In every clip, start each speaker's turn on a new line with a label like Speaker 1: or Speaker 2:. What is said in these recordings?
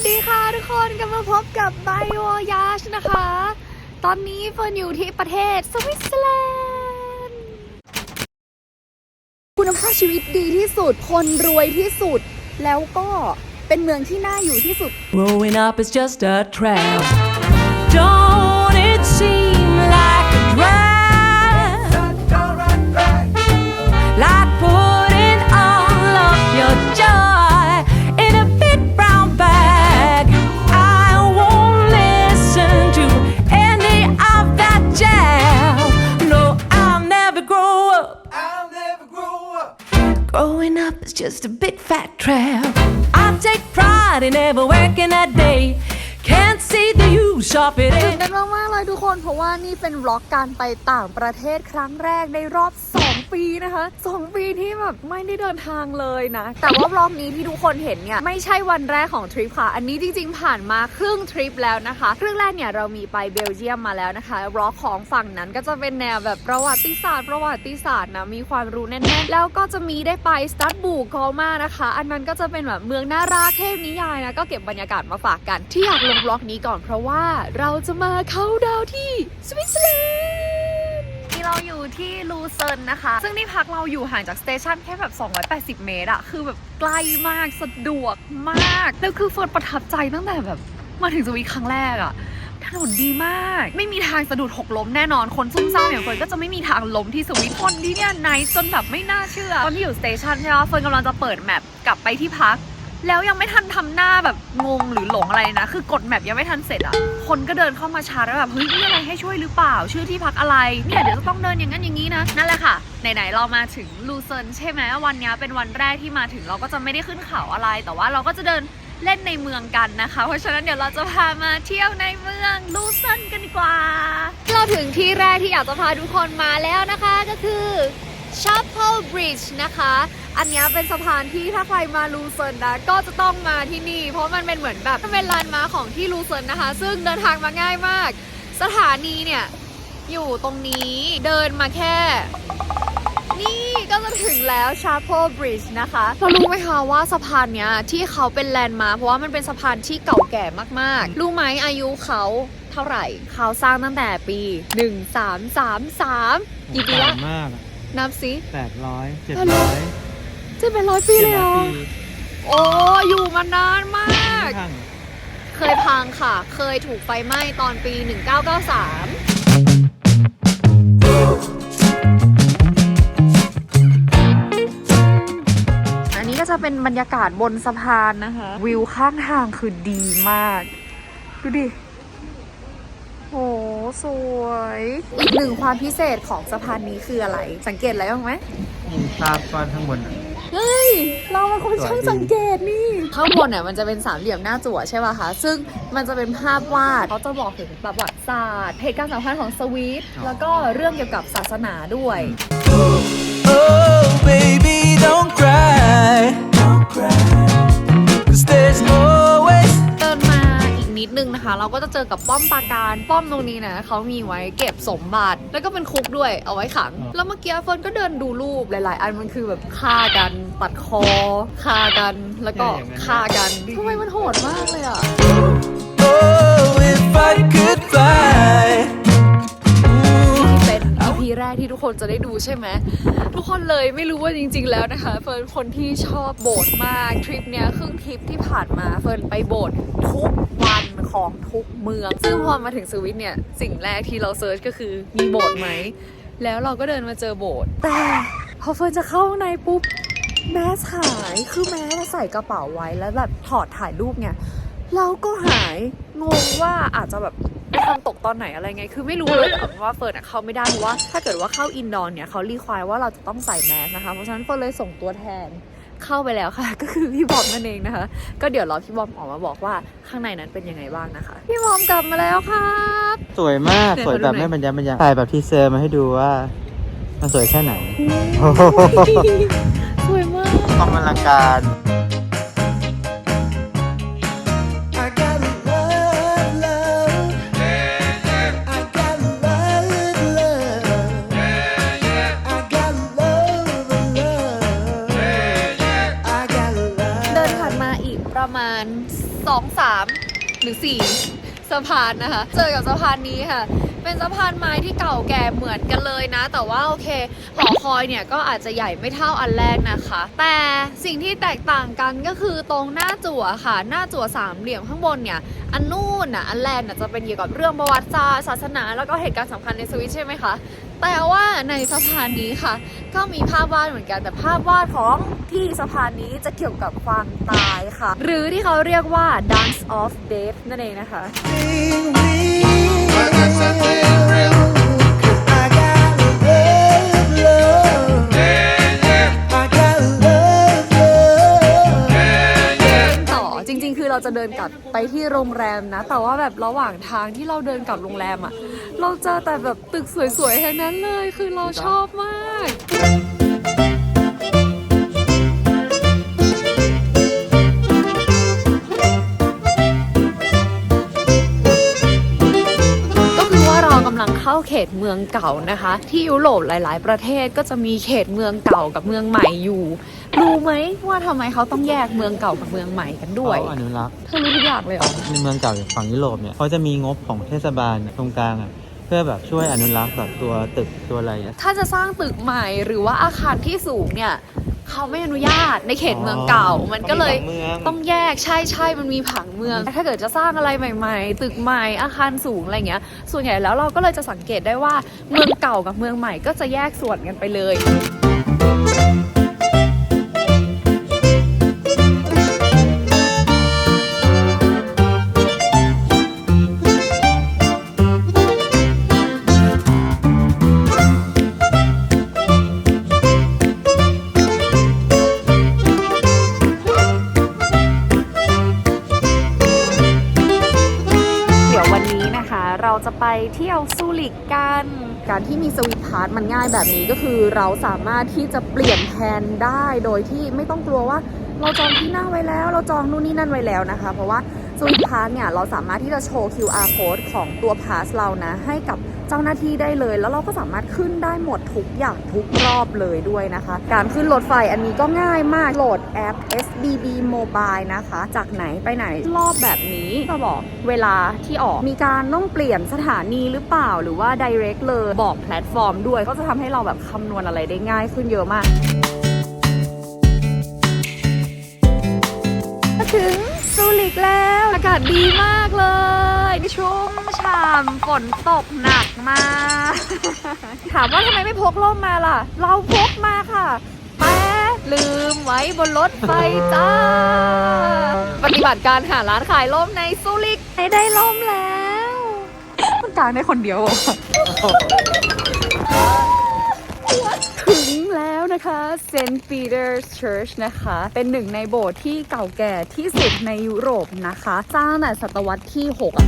Speaker 1: สดีค่ะทุกคนกลับมาพบกับไบโอยาชนะคะ ตอนนี้เฟิร์นอยู่ที่ประเทศสวิตเซอร์แลนด์ คุณภาพชีวิตดีที่สุด คนรวยที่สุด แล้วก็เป็นเมืองที่น่าอยู่ที่สุด
Speaker 2: Growing up is just a trap. Don't it seem like a drag? Just a big fat trap. I take pride in never working a day.
Speaker 1: ตื่นเต้นมากๆเลยทุกคน เพราะว่านี่เป็นวล็อกการไปต่างประเทศครั้งแรกในรอบ 2 ปีนะคะ 2 ปีที่แบบไม่ได้เดินทางเลยนะ แต่ว่าวล็อกนี้ที่ทุกคนเห็นเนี่ย ไม่ใช่วันแรกของทริปค่ะ อันนี้จริงๆ ผ่านมาครึ่งทริปแล้วนะคะ ครึ่งแรกเนี่ยเรามีไปเบลเยียมมาแล้วนะคะวล็อกของฝั่งนั้นก็จะเป็นแนวแบบประวัติศาสตร์ ประวัติศาสตร์นะมีความรู้แน่นๆแล้วก็จะมีได้ไปสตัดบูกอมานะคะ อันนั้นก็จะเป็นแบบเมืองน่ารักเทพนิยายนะก็เก็บบรรยากาศมาฝากกันที่อยากลงบล็อกนี้ก่อนเพราะว่าเราจะมาเข้าดาวที่สวิตเซอร์แลนด์นี่เราอยู่ที่ลูเซิร์นนะคะ ซึ่งที่พักเราอยู่ห่างจากสเตชันแค่แบบ 280 เมตรอะคือแบบใกล้มากสะดวกมาก แล้วคือเฟิร์นประทับใจตั้งแต่แบบมาถึงสวิตครั้งแรกอะถนนดีมาก ไม่มีทางสะดุดหกล้มแน่นอนคนซุ่มซ่ามอย่างเฟิร์นก็จะไม่มีทางล้มที่สวิตคนที่เนี่ยไนท์จนแบบไม่น่าเชื่อ ตอนที่อยู่สเตชันใช่ไหมเฟิร์นกำลังจะเปิดแมปกลับไปที่พัก แล้วยังไม่ทันทำหน้าแบบงงหรือหลงอะไรนะ คือกดแมปยังไม่ทันเสร็จอะ คนก็เดินเข้ามาชาร์จแล้วแบบเฮ้ยมีอะไรให้ช่วยหรือเปล่า ชื่อที่พักอะไร เนี่ยเดี๋ยวจะต้องเดินอย่างนั้นอย่างนี้นะ นั่นแหละค่ะ ไหนๆเรามาถึงลูเซิร์นใช่ไหมวันนี้เป็นวันแรกที่มาถึงเราก็จะไม่ได้ขึ้นเขาอะไร แต่ว่าเราก็จะเดินเล่นในเมืองกันนะคะ เพราะฉะนั้นเดี๋ยวเราจะพามาเที่ยวในเมืองลูเซิร์นกันดีกว่า เราถึงที่แรกที่อยากจะพาทุกคนมาแล้วนะคะก็คือ Chapel Bridge นะคะ อันนี้เป็นสะพานที่ถ้าใครมาลูเซิร์นนะก็จะต้องมาที่นี่ เพราะมันเป็นเหมือนแบบมันเป็นลานมาของที่ลูเซิร์นนะคะ ซึ่งเดินทางมาง่ายมาก สถานีเนี่ย อยู่ตรงนี้เดินมาแค่ นี่ก็จะถึงแล้ว Chapel Bridge นะคะเรารู้ไหมคะว่าสะพานเนี้ยที่เขาเป็นแลนด์มาร์เพราะว่ามันเป็นสะพานที่เก่าแก่มากๆ รู้ไหมอายุเขาเท่าไหร่ เขาสร้างตั้งแต่ปี 1333กี่ปีละ
Speaker 3: มาก
Speaker 1: นับสิ
Speaker 3: แปดร้อยเจ็ด
Speaker 1: ฮัลโหล
Speaker 3: ร้อย
Speaker 1: จะเป็นร้อยปีเลยเหรอ
Speaker 3: ปี
Speaker 1: โอ้อยู่มานานมาก
Speaker 3: ข้าง
Speaker 1: เคยพังค่ะ เคยถูกไฟไหม้ตอนปี 1993อันนี้ก็จะเป็นบรรยากาศบนสะพานนะคะ วิวข้างทางคือดีมาก ดูดิ โห สวย อีกหนึ่งความพิเศษของสะพานนี้คืออะไร สังเกตอะไรบ้างไหม
Speaker 3: มีภาพก้อนข้างบนอะ
Speaker 1: เฮ้ย เราเป็นคน
Speaker 3: สวย
Speaker 1: ช่าง
Speaker 3: ดี
Speaker 1: สังเกตนี่ ข้างบนเนี่ยมันจะเป็นสามเหลี่ยมหน้าจั่วใช่ป่ะคะ ซึ่งมันจะเป็นภาพวาดเขาจะบอกถึงประวัติศาสตร์เหตุการณ์สำคัญของสวีทแล้วก็เรื่องเกี่ยวกับศาสนาด้วย
Speaker 4: Oh, baby, don't cry. Don't cry. Cause there's always
Speaker 1: เดินมาอีก นิดนึงนะคะ เราก็จะเจอกับป้อมปราการป้อมตรงนี้นะเขามีไว้เก็บสมบัติ แล้วก็เป็นคุกด้วยเอาไว้ขัง แล้วเมื่อกี้เฟิร์นก็เดินดูรูปหลาย ๆ อันมันคือแบบฆ่ากันตัดคอฆ่ากันแล้วก็ฆ่ากันทำไมมันโหดมากเลยอะ
Speaker 4: Oh, if I could fly. Ooh.
Speaker 1: เป็น EP แรกที่ทุกคนจะได้ดูใช่ไหมทุกคนเลยไม่รู้ว่าจริง ๆ แล้วนะคะเฟิร์นคนที่ชอบโบสถ์มากทริปเนี้ยครึ่งทริปที่ผ่านมาเฟิร์นไปโบสถ์ทุกวัน ของทุกเมือง ซึ่งพอมาถึงสวิตเนี่ย สิ่งแรกที่เราเซิร์ชก็คือมีโบสถ์ไหม แล้วเราก็เดินมาเจอโบสถ์แต่พอเฟิร์นจะเข้าในปุ๊บแมสหายคือแมสใส่กระเป๋าไว้แล้วแบบถอดถ่ายรูปเนี่ยเราก็หายงงว่าอาจจะแบบไปทำตกตอนไหนอะไรไง คือไม่รู้เลยแต่ว่าเฟิร์นเข้าไม่ได้เพราะว่าถ้าเกิดว่าเข้าอินดอร์เนี่ยเขารีควายว่าเราจะต้องใส่แมสนะคะ เพราะฉะนั้นเฟิร์นเลยส่งตัวแทน เข้าไปแล้วค่ะ ก็คือพี่บอมนั่นเองนะคะ ก็เดี๋ยวรอพี่บอมออกมาบอกว่าข้างในนั้นเป็นยังไงบ้างนะคะ พี่บอมกลับมาแล้วครับ
Speaker 3: สวยมาก
Speaker 1: เดี๋ยว
Speaker 3: สวยแบบ
Speaker 1: ขอดูหน่อย
Speaker 3: ไม่บรรยายบรรยายถ่ายแบบทีเซอร์มาให้ดูว่ามันสวยแค่ไหน
Speaker 1: สวยมาก
Speaker 3: ความอลังการ
Speaker 1: หรือสี่สะพานนะคะ เจอกับสะพานนี้ค่ะ เป็นสะพานไม้ที่เก่าแก่เหมือนกันเลยนะ แต่ว่าโอเคหอคอยเนี่ยก็อาจจะใหญ่ไม่เท่าอันแรกนะคะ แต่สิ่งที่แตกต่างกันก็คือตรงหน้าจั่วค่ะ หน้าจั่วสามเหลี่ยมข้างบนเนี่ยอันนู่นน่ะอันแรกน่ะจะเป็นเกี่ยวกับเรื่องประวัติศาสตร์ศาสนา แล้วก็เหตุการณ์สำคัญในสวิตใช่ไหมคะแต่ว่าในสะพานนี้ค่ะ ก็มีภาพวาดเหมือนกัน แต่ภาพวาดของที่สะพานนี้จะเกี่ยวกับความตายค่ะ หรือที่เขาเรียกว่า dance of death นั่นเองนะคะ ต่อจริง ๆ คือเราจะเดินกลับไปที่โรงแรมนะ แต่ว่าแบบระหว่างทางที่เราเดินกลับโรงแรมอะ่ะเราเจอแต่แบบตึกสวยๆทั้งนั้นเลย คือเราชอบมาก เข้าเขตเมืองเก่านะคะ ที่ยุโรปหลาย ๆ ประเทศก็จะมีเขตเมืองเก่ากับเมืองใหม่อยู่รู้ไหมว่าทำไมเขาต้องแยกเมืองเก่ากับเมืองใหม่กันด้วย
Speaker 3: เขาอนุรักษ์
Speaker 1: เธอรู้ทุกอย่างเลยเหรอ
Speaker 3: ในเมืองเก่าอย่างฝั่งยุโรปเนี่ยเขาจะมีงบของเทศบาลเนี่ยตรงกลางอะเพื่อแบบช่วยอนุรักษ์แบบตัวตึกตัวอะไรอะ
Speaker 1: ถ้าจะสร้างตึกใหม่หรือว่าอาคารที่สูงเนี่ย เขาไม่อนุญาตในเขตเมืองเก่า มันก็เลย
Speaker 3: เมือง
Speaker 1: ต้องแยกใช่ใช่มันมีผังเมือง ถ้าเกิดจะสร้างอะไรใหม่ ๆ ตึกใหม่อาคารสูงอะไรเงี้ย ส่วนใหญ่แล้วเราก็เลยจะสังเกตได้ว่าเมืองเก่ากับเมืองใหม่ก็จะแยกส่วนกันไปเลย เราจะไปเที่ยวซูริกกัน การที่มีสวิตพาร์ทมันง่ายแบบนี้ก็คือเราสามารถที่จะเปลี่ยนแผนได้โดยที่ไม่ต้องกลัวว่า เราจองที่นั่งไว้แล้ว เราจองนู่นนี่นั่นไว้แล้วนะคะ เพราะว่า สวิตพาร์ทเนี่ยเราสามารถที่จะโชว์ QR code ของตัวพาสเรานะ ให้กับเจ้าหน้าที่ได้เลย แล้วเราก็สามารถขึ้นได้หมดทุกอย่างทุกรอบเลยด้วยนะคะ การขึ้นรถไฟอันนี้ก็ง่ายมากโหลดแอป SBB Mobile นะคะ จากไหนไปไหนรอบแบบนี้ก็บอกเวลาที่ออกมีการต้องเปลี่ยนสถานีหรือเปล่าหรือว่า direct เลยบอกแพลตฟอร์มด้วย ก็จะทำให้เราแบบคำนวณอะไรได้ง่ายขึ้นเยอะมากมาถึงซูริกแล้วากาศดีมากเลยชุ่มฉ่ำฝนตกหนักมาก ถามว่าทำไมไม่พกร่มมาล่ะ เราพกมาค่ะแต่ลืมไว้บนรถไฟจ้า ปฏิบัติการหาร้านขายร่มในซูริกได้ร่มแล้วมันกลางได้คนเดียวอถึงแล้ว นะคะเซนต์ปีเตอร์เชิร์ชนะคะ เป็นหนึ่งในโบสถ์ที่เก่าแก่ที่สุดในยุโรปนะคะ สร้างตั้งแต่ศตวรรษที่6อะ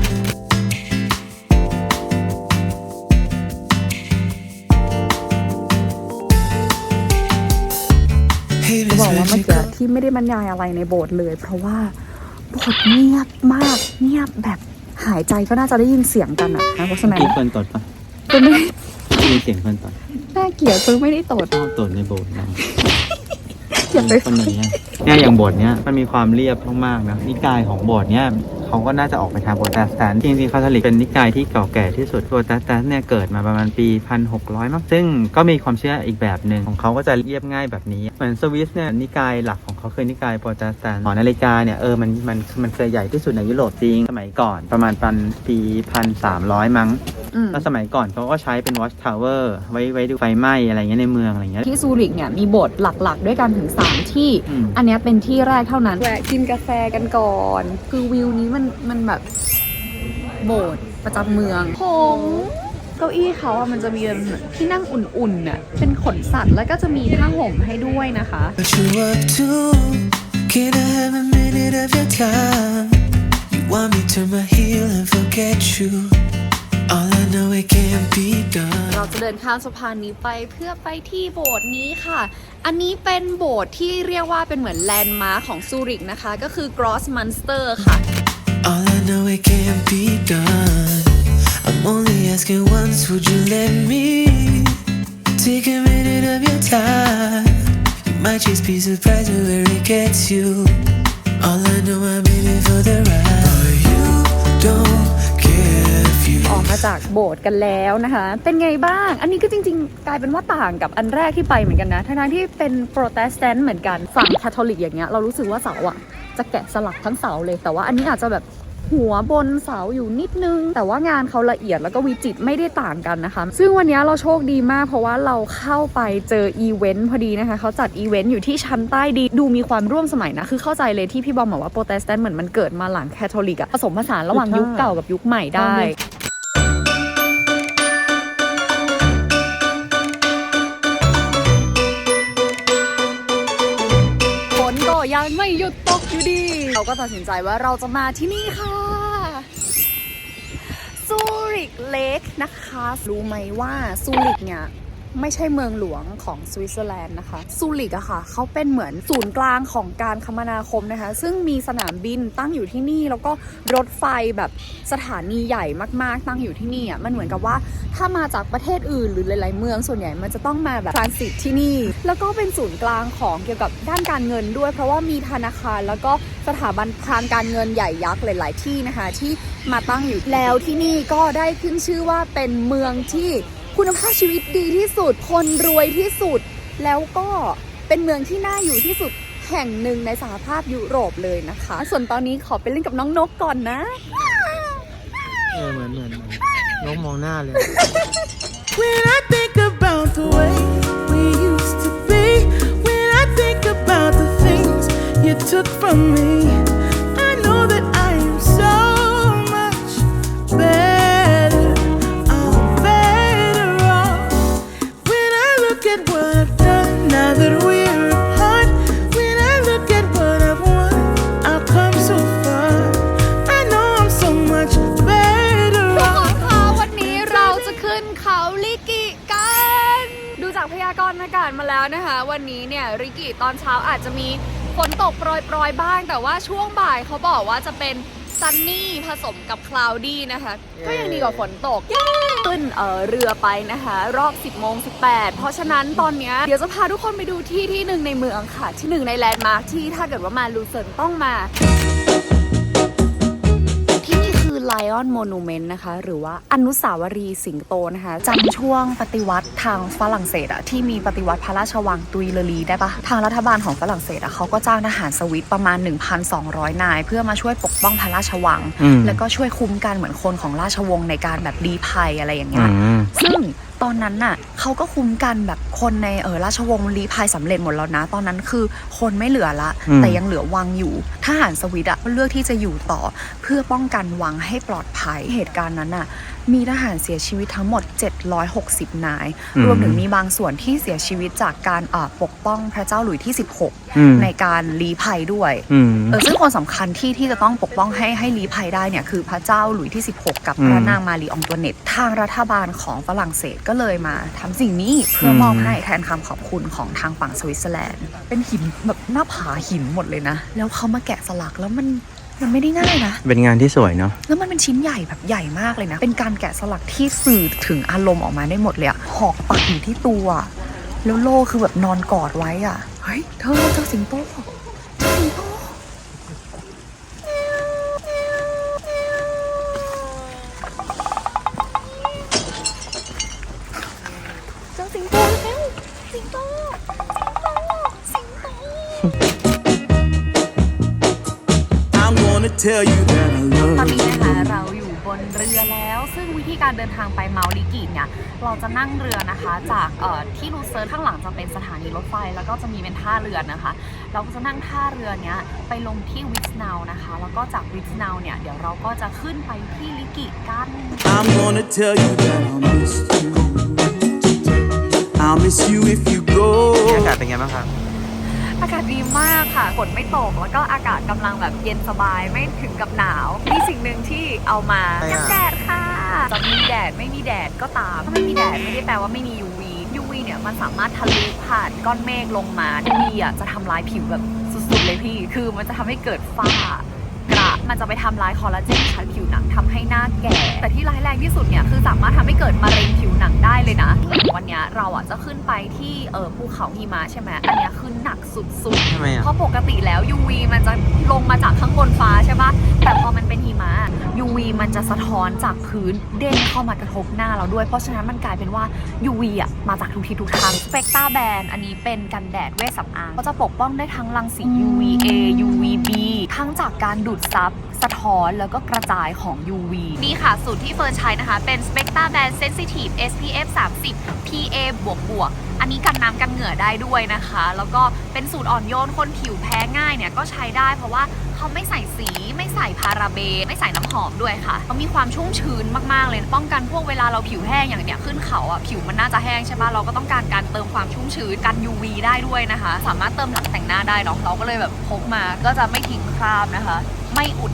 Speaker 4: Hey,
Speaker 1: จะ
Speaker 4: Miss
Speaker 1: บอกว่าเมื่อ
Speaker 4: Magical.
Speaker 1: กี้ที่ไม่ได้บรรยายอะไรในโบสถ์เลย เพราะว่าโบสถ์เงียบมากเงียบแบบหายใจก็น่าจะได้ยินเสียงกันอะนะเพราะฉะนั้น
Speaker 3: มีคนตดปะ
Speaker 1: คือไม่ได้
Speaker 3: มีเสียงคนตด
Speaker 1: น่าเกลียดคือไม่ได้ตด
Speaker 3: เอาตดในโบสถ์นะ
Speaker 1: อย่าไป
Speaker 3: คนอย่างเงี้ยเนี่ยอย่างโบสถ์เนี้ยมันมีความเรียบมากๆนะนิกายของโบสถ์เนี้ย เขาก็น่าจะออกไปทางโปรเตสแตนต์จริงๆคาทอลิกเป็นนิกายที่เก่าแก่ที่สุดโปรเตสแตนต์เนี่ยเกิดมาประมาณปี 1600มั้งซึ่งก็มีความเชื่ออีกแบบหนึ่งของเขาก็จะเรียบง่ายแบบนี้เหมือนสวิสเนี่ยนิกายหลักของเขาคือนิกายโปรเตสแตนต์หอนาฬิกาเนี่ยเออมันมันมันเคยใหญ่ที่สุดในยุโรปจริงสมัยก่อนประมาณปันปี1,300 มั้ง
Speaker 1: อืม
Speaker 3: แล้วสมัยก่อนเขาก็ใช้เป็น watch tower ไว้ไว้ดูไฟไหม้อะไรเงี้ยในเมืองอะไรเงี้ย
Speaker 1: ที่ซูริกเนี่ยมีโบสถ์หลักๆ ด้วยกันถึง 3 ที่
Speaker 3: อืม
Speaker 1: อันเนี้ยเป็นที่แรกเท่านั้นแวะกินกาแฟกันก่อน คือวิวนี้มันมันแบบโบสถ์ประจำเมืองผงเก้าอี้เขาอะมันจะมีที่นั่งอุ่นๆน่ะเป็นขนสัตว์แล้วก็จะมีผ้าห่มให้ด้วยนะคะ
Speaker 4: What you up to? Can I have a minute of your time? You want me to my heel and forget you? All I know it can't be done.
Speaker 1: เราจะเดินข้ามสะพานนี้ไปเพื่อไปที่โบสถ์นี้ค่ะ อันนี้เป็นโบสถ์ที่เรียกว่าเป็นเหมือนแลนด์มาร์คของซูริกนะคะ ก็คือ Gross Munster ค่ะ
Speaker 4: All I know it can't be done. I'm only asking once, would you let me take a minute of your time? You might just be surprised at where it gets you. All I know, I'm in it for the ride. But you don't care if you
Speaker 1: ออกมาจากโบสถ์กันแล้วนะคะ เป็นไงบ้าง อันนี้ก็จริงๆ กลายเป็นว่าต่างกับอันแรกที่ไปเหมือนกันนะทั้งๆที่เป็นโปรเตสแตนต์เหมือนกัน ฝั่งคาทอลิกอย่างเงี้ย เรารู้สึกว่าเสาอะ จะแกะสลักทั้งเสาเลยแต่ว่าอันนี้อาจจะแบบหัวบนเสาอยู่นิดนึง แต่ว่างานเขาละเอียดแล้วก็วิจิตไม่ได้ต่างกันนะคะ ซึ่งวันนี้เราโชคดีมากเพราะว่าเราเข้าไปเจออีเวนต์พอดีนะคะ เขาจัดอีเวนต์อยู่ที่ชั้นใต้ดีดูมีความร่วมสมัยนะ คือเข้าใจเลยที่พี่บอมบอกว่าโปรเตสแตนต์เหมือนมันเกิดมาหลังแคทอลิกอะผสมผสานระหว่างยุคเก่ากับยุคใหม่ได้ฝนก็ยังไม่หยุดตก ดีเราก็ตัดสินใจว่าเราจะมาที่นี่ค่ะซูริกเลกนะคะ รู้ไหมว่าซูริกเนี่ย ไม่ใช่เมืองหลวงของสวิตเซอร์แลนด์นะคะซูริกอะค่ะเขาเป็นเหมือนศูนย์กลางของการคมนาคมนะคะ ซึ่งมีสนามบินตั้งอยู่ที่นี่ แล้วก็รถไฟแบบสถานีใหญ่มากๆ ตั้งอยู่ที่นี่อะมันเหมือนกับว่าถ้ามาจากประเทศอื่นหรือหลายๆเมืองส่วนใหญ่มันจะต้องมาแบบทรานสิตที่นี่ แล้วก็เป็นศูนย์กลางของเกี่ยวกับด้านการเงินด้วย เพราะว่ามีธนาคารแล้วก็สถาบันทางการเงินใหญ่ยักษ์หลาย ๆ ที่นะคะ ที่มาตั้งอยู่แล้วที่นี่ก็ได้ขึ้นชื่อว่าเป็นเมืองที่ คุณภาพชีวิตดีที่สุด คนรวยที่สุด แล้วก็เป็นเมืองที่น่าอยู่ที่สุดแห่งหนึ่งในสหภาพยุโรปเลยนะคะ ส่วนตอนนี้ขอไปเล่นกับน้องนกก่อนนะ
Speaker 3: เออเหมือนเหมือนน้องมองหน้าเลย
Speaker 5: When I think about the way we used to be, when I think about the things you took from me, I know that
Speaker 1: วันนี้เนี่ยริกิตอนเช้าอาจจะมีฝนตกโปรยๆบ้าง แต่ว่าช่วงบ่ายเขาบอกว่าจะเป็นซันนี่ผสมกับคลาวดี้นะคะ ก็ยังดีกว่าฝนตกขึ้นเอ่อเรือไปนะคะ รอบ 10โมง18 เพราะฉะนั้นตอนเนี้ยเดี๋ยวจะพาทุกคนไปดูที่ที่หนึ่งในเมืองค่ะ ที่หนึ่งในแลนด์มาร์คที่ถ้าเกิดว่ามาลูเซิร์นต้องมาที่นี่คือ Lion Monument นะคะ หรือว่าอนุสาวรีย์สิงโตนะคะจำช่วงปฏิวัติทางฝรั่งเศสอะที่มีปฏิวัติพระราชวังตุยเลรีได้ปะทางรัฐบาลของฝรั่งเศสอะเขาก็จ้างทหารสวิตประมาณ 1,200 นาย เพื่อมาช่วยปกป้องพระราชวัง
Speaker 3: อืม
Speaker 1: แล้วก็ช่วยคุ้มกันเหมือนคนของราชวงศ์ในการแบบรีภัยอะไรอย่างเงี้
Speaker 3: อื
Speaker 1: ย
Speaker 3: ม
Speaker 1: ซึ่ง ตอนนั้นน่ะเขาก็คุ้มกันแบบคนในเออราชวงศ์ลี้ภัยสำเร็จหมดแล้วนะ ตอนนั้นคือคนไม่เหลือละ
Speaker 3: อืม
Speaker 1: แต่ยังเหลือวังอยู่ทหารสวิตอะก็เลือกที่จะอยู่ต่อเพื่อป้องกันวังให้ปลอดภัยเหตุการณ์นั้นน่ะ มีทหารเสียชีวิตทั้งหมด 760 นาย รวมถึงมีบางส่วนที่เสียชีวิตจากการเอ่อปกป้องพระเจ้าหลุยที่
Speaker 3: อืม
Speaker 1: 16 ในการลี้ภัยด้วย
Speaker 3: อืม
Speaker 1: เออซึ่งคนสำคัญที่ที่จะต้องปกป้องให้ให้ลี้ภัยได้เนี่ยคือพระเจ้าหลุยที่ 16 กับพระ
Speaker 3: อืม
Speaker 1: นางมารีอองตัวเน็ต ทางรัฐบาลของฝรั่งเศสก็เลยมาทำสิ่งนี้เพื่ออ
Speaker 3: ม
Speaker 1: มอบให้แทนคำขอบคุณของทางฝั่งสวิตเซอร์แลนด์ เป็นหินแบบหน้าผาหินหมดเลยนะ แล้วเขามาแกะสลักแล้วมัน มันไม่ได้ง่ายนะ
Speaker 3: เป็นงานที่สวยเนาะ
Speaker 1: แล้วมันเป็นชิ้นใหญ่แบบใหญ่มากเลยนะ เป็นการแกะสลักที่สื่อถึงอารมณ์ออกมาได้หมดเลยอะหอกปักอยู่ที่ตัว แล้วโล่คือแบบนอนกอดไว้อะเฮ้ยเธอเจอสิงโต
Speaker 5: tell you that I
Speaker 1: ตอน
Speaker 5: love
Speaker 1: นี้
Speaker 5: you.
Speaker 1: นะคะเราอยู่บนเรือแล้ว ซึ่งวิธีการเดินทางไปเมาลิกิเนี่ยเราจะนั่งเรือนะคะจากเอ่อที่ลูเซิร์นข้างหลังจะเป็นสถานีรถไฟ แล้วก็จะมีเป็นท่าเรือนะคะ เราก็จะนั่งท่าเรือเนี้ยไปลงที่วิสนาวนะคะ แล้วก็จากวิสนาวเนี่ยเดี๋ยวเราก็จะขึ้นไปที่ลิกิกัน
Speaker 5: I'm gonna tell you that I'll miss you. I'll miss you if you go.
Speaker 3: อากาศเป็นไงบ้างครับ
Speaker 1: อากาศดีมากค่ะ ฝนไม่ตก แล้วก็อากาศกำลังแบบเย็นสบาย ไม่ถึงกับหนาว มีสิ่งหนึ่งที่เอามา
Speaker 3: อะไร
Speaker 1: กั
Speaker 3: อะ
Speaker 1: นแดดค่ะ จะมีแดดไม่มีแดดก็ตาม ถ้าไม่มีแดดไม่ได้แปลว่าไม่มี UV UV เนี่ยมันสามารถทะลุผ่านก้อนเมฆลงมา UV อะจะทำลายผิวแบบสุดๆเลยพี่ คือมันจะทำให้เกิดฝ้ากระ มันจะไปทำลายคอลลาเจนในชั้นผิวหนังทำให้หน้าแก่ แต่ที่ร้ายแรงที่สุดเนี่ยคือสามารถทำให้เกิดมะเร็งผิวหนังได้เลยนะ วันเนี้ยเราอะจะขึ้นไปที่เออภูเขาหิมะใช่ไหมอันเนี้ยคือหนักสุดๆ
Speaker 3: ทำไมอะ
Speaker 1: เพราะปกติแล้ว UV มันจะลงมาจากข้างบนฟ้าใช่ปะแต่พอมันเป็นหิมะ UV มันจะสะท้อนจากพื้นเด้งเข้ามากระทบหน้าเราด้วย เพราะฉะนั้นมันกลายเป็นว่า UV อะมาจากทุกทิศทุกทางสเปกตาแบนอันนี้เป็นกันแดดเวชสำอางก็จะปกป้องได้ทั้งรังสี UVA UVB ทั้งจากการดูดซับทรัพย์ สะท้อนแล้วก็กระจายของ UV นี่ค่ะสูตรที่เฟิร์นใช้นะคะ เป็น Spectra Band Sensitive SPF 30 PA บวกบวกอันนี้กันน้ำกันเหงื่อได้ด้วยนะคะ แล้วก็เป็นสูตรอ่อนโยนคนผิวแพ้ง่ายเนี่ยก็ใช้ได้เพราะว่าเขาไม่ใส่สีไม่ใส่พาราเบนไม่ใส่น้ำหอมด้วยค่ะเขามีความชุ่มชื้นมากๆเลย ป้องกันพวกเวลาเราผิวแห้งอย่างเนี้ยขึ้นเขาอะผิวมันน่าจะแห้งใช่ปะเราก็ต้องการการเติมความชุ่มชื้นกัน UV ได้ด้วยนะคะ สามารถเติมหลังแต่งหน้าได้เนาะเราก็เลยแบบพกมาก็จะไม่ทิ้งคราบนะคะ ไม่อุด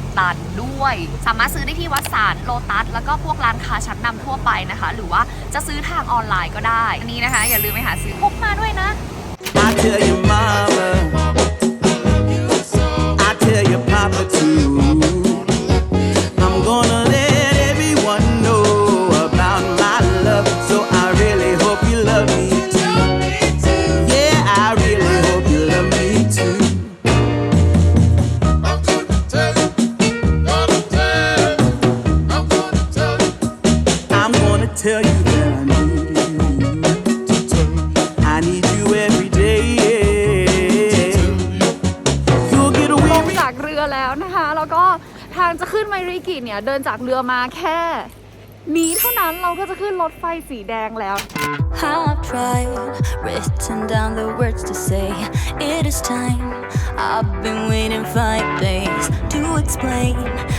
Speaker 1: ด้วย สามารถซื้อได้ที่วัดสารโลตัส แล้วก็พวกร้านค้าชั้นนำทั่วไปนะคะ หรือว่าจะซื้อทางออนไลน์ก็ได้ อันนี้นะคะ อย่าลืมไปหาซื้อพกมาด้วยนะ
Speaker 6: I tell your mama,
Speaker 1: เนี่ยเดินจากเรือมาแค่ นี้เท่านั้นเราก็จะขึ้นรถไฟสีแดงแล้ว
Speaker 2: I've tried, written down the words to say it is time. I've been waiting five days to explain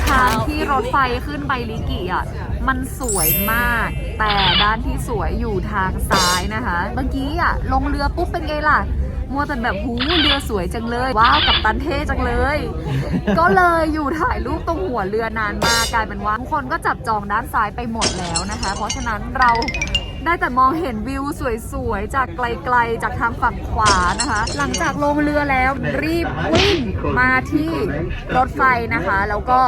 Speaker 1: ทาง
Speaker 2: how
Speaker 1: ที่รถไฟขึ้นไปลิกิอะมันสวยมาก แต่ด้านที่สวยอยู่ทางซ้ายนะคะ เมื่อกี้อะลงเรือปุ๊บเป็นไงล่ะ มัวแต่แบบหูเรือสวยจังเลย ว้าวกับตันเท่จังเลย ก็เลยอยู่ถ่ายรูปตรงหัวเรือนานมากกลายเป็นว่าทุกคนก็จับจองด้านซ้ายไปหมดแล้วนะคะ เพราะฉะนั้นเราได้แต่มองเห็นวิวสวยๆ จากไกลๆ จากทางฝั่งขวานะคะ หลังจากลงเรือแล้วรีบวิ่งมาที่รถไฟนะคะ แล้วก็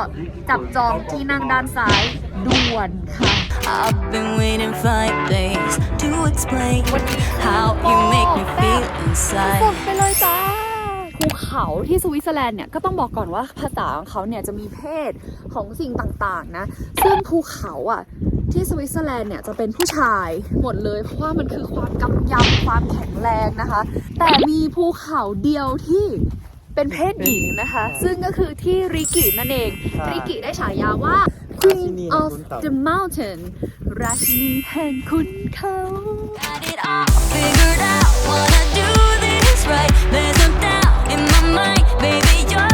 Speaker 1: จับจองที่นั่งด้านซ้ายด่วนค่ะ
Speaker 2: I've been waiting five days to explain how you make me feel
Speaker 1: สุด
Speaker 2: inside.
Speaker 1: ไปเลยจ้าภูเขาที่สวิตเซอร์แลนด์เนี่ยก็ต้องบอกก่อนว่าภาษาของเขาเนี่ยจะมีเพศของสิ่งต่างๆนะ ซึ่งภูเขาอะที่สวิตเซอร์แลนด์เนี่ยจะเป็นผู้ชายหมดเลยเพราะว่ามันคือความกำยำความแข็งแรงนะคะ แต่มีภูเขาเดียวที่เป็นเพศหญิงนะคะ ซึ่งก็คือที่ริกินั่นเอง
Speaker 3: ใช่
Speaker 1: ริกิได้ฉายาว่า Queen of the Mountain ราชินีแห่งคุณเขา
Speaker 2: Got it all figured out. Wanna do this right. There's no doubt in my mind, baby. You're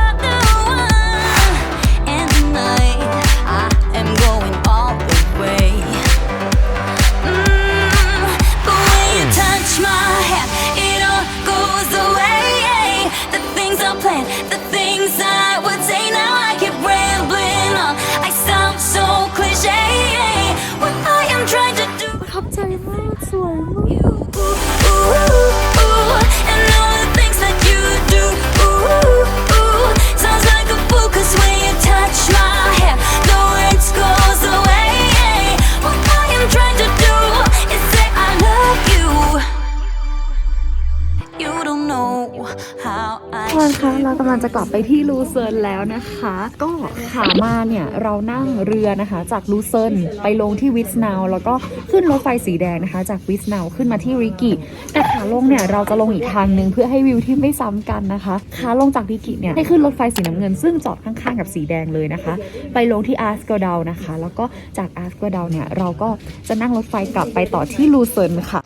Speaker 1: กำลังจะกลับไปที่ลูเซิร์นแล้วนะคะ ก็ขามาเนี่ยเรานั่งเรือนะคะ จากลูเซิร์นไปลงที่วิสนาวแล้วก็ขึ้นรถไฟสีแดงนะคะ จากวิสนาวขึ้นมาที่ริกิแต่ขาลงเนี่ยเราจะลงอีกทางหนึ่งเพื่อให้วิวที่ไม่ซ้ำกันนะคะขาลงจากริกิเนี่ยให้ขึ้นรถไฟสีน้ำเงิน ซึ่งจอดข้างๆกับสีแดงเลยนะคะ ไปลงที่อาร์สโกดาวนะคะ แล้วก็จากอาร์สโกดาวเนี่ยเราก็จะนั่งรถไฟกลับไปต่อที่ลูเซิร์นค่ะ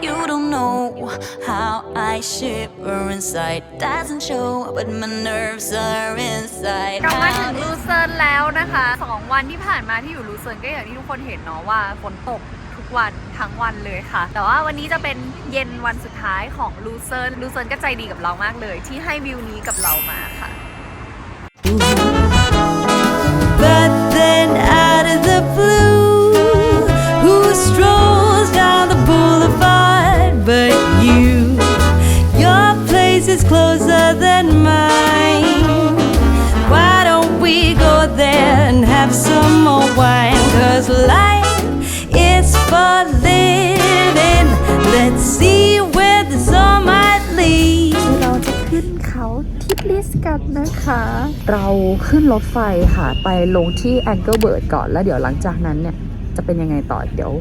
Speaker 2: You don't know how I shiver inside. Doesn't show, but my nerves are inside.
Speaker 1: กลับมาถึงลูเซิร์นแล้วนะคะสองวันที่ผ่านมาที่อยู่ลูเซิร์นก็อย่างที่ทุกคนเห็นเนาะว่าฝนตกทุกวันทั้งวันเลยค่ะ แต่ว่าวันนี้จะเป็นเย็นวันสุดท้ายของลูเซิร์นลูเซิร์นก็ใจดีกับเรามากเลย ที่ให้วิวนี้กับเรามาค่ะ
Speaker 6: But then out of the blue,
Speaker 1: ลิปลิสกันนะคะ เราขึ้นรถไฟค่ะ ไปลงที่แองเกิลเบิร์ดก่อนแล้วเดี๋ยวหลังจากนั้นเนี่ย จะเป็นยังไงต่อเดี๋ยว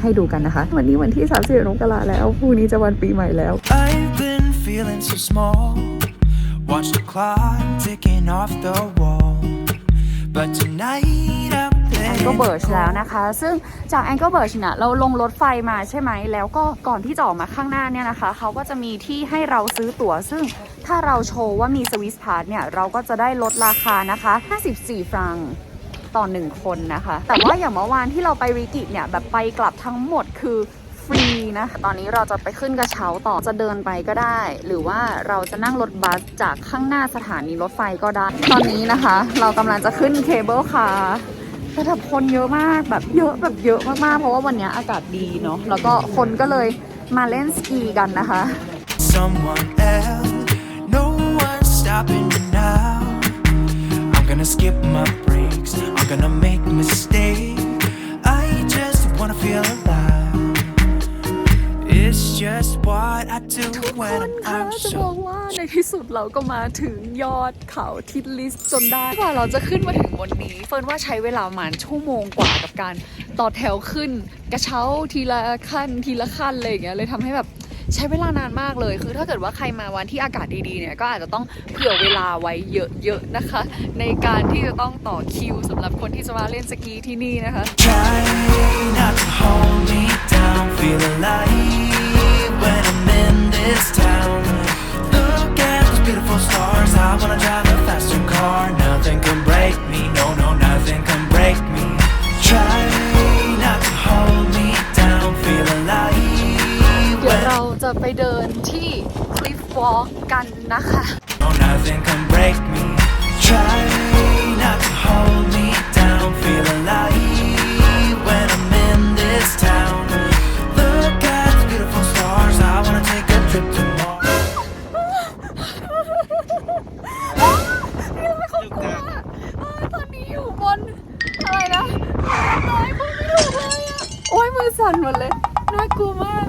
Speaker 1: ให้ดูกันนะคะ วันนี้วันที่30มกราแล้วพรุ่งนี้จะวันปีใหม่แล้ว
Speaker 4: I've been feeling so small. Watch the clock ticking off the wall. But tonight I'm
Speaker 1: แองเกิลเบิร์ชแล้วนะคะ ซึ่งจากแองเกิลเบิร์ชเนี่ยเราลงรถไฟมาใช่ไหม แล้วก็ก่อนที่จะออกมาข้างหน้าเนี่ยนะคะ เขาก็จะมีที่ให้เราซื้อตั๋ว ซึ่งถ้าเราโชว์ว่ามีสวิสพาร์เนี่ย เราก็จะได้ลดราคานะคะ 54 ฟรังต่อ 1 คนนะคะ แต่ว่าอย่างเมื่อวานที่เราไปริกิตเนี่ย แบบไปกลับทั้งหมดคือฟรีนะตอนนี้เราจะไปขึ้นกระเช้าต่อจะเดินไปก็ได้ หรือว่าเราจะนั่งรถบัสจากข้างหน้าสถานีรถไฟก็ได้ ตอนนี้นะคะ เรากำลังจะขึ้นเคเบิลคาร์ แต่แบบคนเยอะมากแบบเยอะแบบเยอะมากๆ เพราะว่าวันนี้อากาศดีเนาะแล้วก็คนก็เลยมาเล่นสกีกันนะคะ
Speaker 4: someone else. No one's stopping me now. I'm gonna skip my breaks. I'm gonna make mistakes. I just wanna feel alive. It's just what I do
Speaker 1: ทุกค
Speaker 4: when
Speaker 1: น
Speaker 4: I'm
Speaker 1: คะ
Speaker 4: out.
Speaker 1: จะบ
Speaker 4: So
Speaker 1: อกว่าในที่สุดเราก็มาถึงยอดเขาทิดลิสจนได้กว่าเราจะขึ้นมาถึงบนนี้ เฟิร์นว่าใช้เวลาประมาณชั่วโมงกว่ากับการต่อแถวขึ้น กระเช้าทีละขั้นทีละขั้นอะไรอย่างเงี้ยเลยทำให้แบบใช้เวลานานมากเลย คือถ้าเกิดว่าใครมาวันที่อากาศดีๆเนี่ยก็อาจจะต้องเผื่อเวลาไว้เยอะๆนะคะ ในการที่จะต้องต่อคิวสำหรับคนที่จะมาเล่นสกีที่นี่นะคะ
Speaker 4: I wanna drive a faster car. Nothing can break me. No, no, nothing can break me. Try not to hold me down. Feel alive
Speaker 1: เดี๋ยว
Speaker 4: when
Speaker 1: เราจะไปเดินที่ Cliff Walk กันนะคะ
Speaker 4: no, nothing can break me.
Speaker 1: สั่นหมดเลย น่ากลัวมาก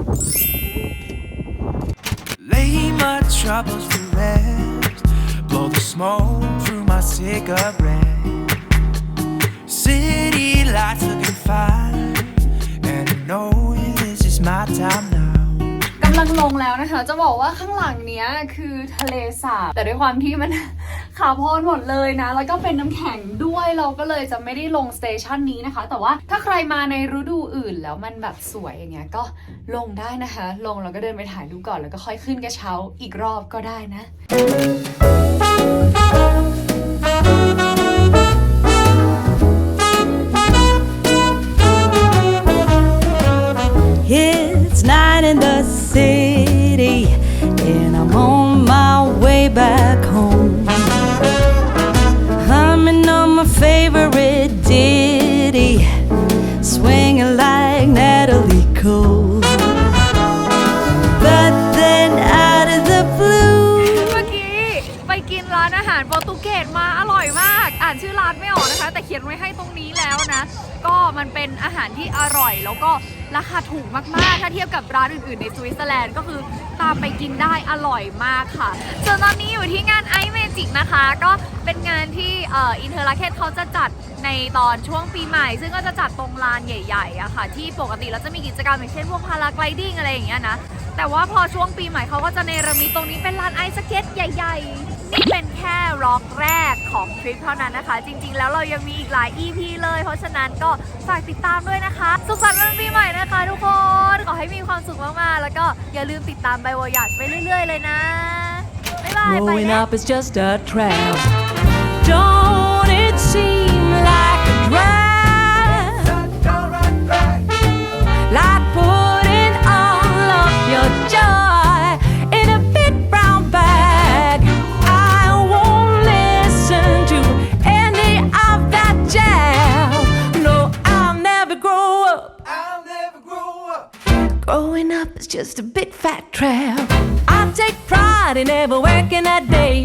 Speaker 4: Lay my troubles to rest. Blow the smoke through my cigarette. City lights looking fine. And I know this is my time now.
Speaker 1: กำลังลงแล้วนะคะ จะบอกว่าข้างหลังเนี้ยคือทะเลสาบ แต่ด้วยความที่มัน ขาวพลนหมดเลยนะ แล้วก็เป็นน้ำแข็งด้วยเราก็เลยจะไม่ได้ลงสเตชันนี้นะคะ แต่ว่าถ้าใครมาในฤดูอื่นแล้วมันแบบสวยอย่างเงี้ยก็ลงได้นะคะ ลงแล้วก็เดินไปถ่ายรูปก่อนแล้วก็ค่อยขึ้นกระเช้าอีกรอบก็ได้นะ
Speaker 2: in the city, and I'm on my way back home.
Speaker 1: แต่เขียนไว้ให้ตรงนี้แล้วนะ ก็มันเป็นอาหารที่อร่อยแล้วก็ราคาถูกมากๆ ถ้าเทียบกับร้านอื่นๆ ในสวิตเซอร์แลนด์ก็คือตามไปกินได้อร่อยมากค่ะ ส่วนตอนนี้อยู่ที่งานไอเมจิกนะคะ ก็เป็นงานที่อ,อ,อินเทอร์ลาเคทเขาจะจัดในตอนช่วงปีใหม่ ซึ่งก็จะจัดตรงลานใหญ่ๆอะค่ะ ที่ปกติเราจะมีกิจกรรมอย่างเช่นพวกพาราไกลดิ้งอะไรอย่างเงี้ยนะ แต่ว่าพอช่วงปีใหม่เขาก็จะเนรมิตตรงนี้เป็นลานไอสเก็ตใหญ่ ๆ นี่เป็นแค่ร็อกแรกของทริปเท่านั้นนะคะ จริง ๆ แล้วเรายังมีอีกหลาย EP เลย เพราะฉะนั้นก็ฝากติดตามด้วยนะคะ สุขสันต์วันปีใหม่นะคะทุกคน ขอให้มีความสุขมากๆ แล้วก็อย่าลืมติดตามไบวอยัดไปเรื่อย ๆ เลยนะ บ๊ายบายไป
Speaker 2: Growing
Speaker 1: แล้ว
Speaker 2: up is just a trap. Don't it seem just a big fat trap. I take pride in never working a day.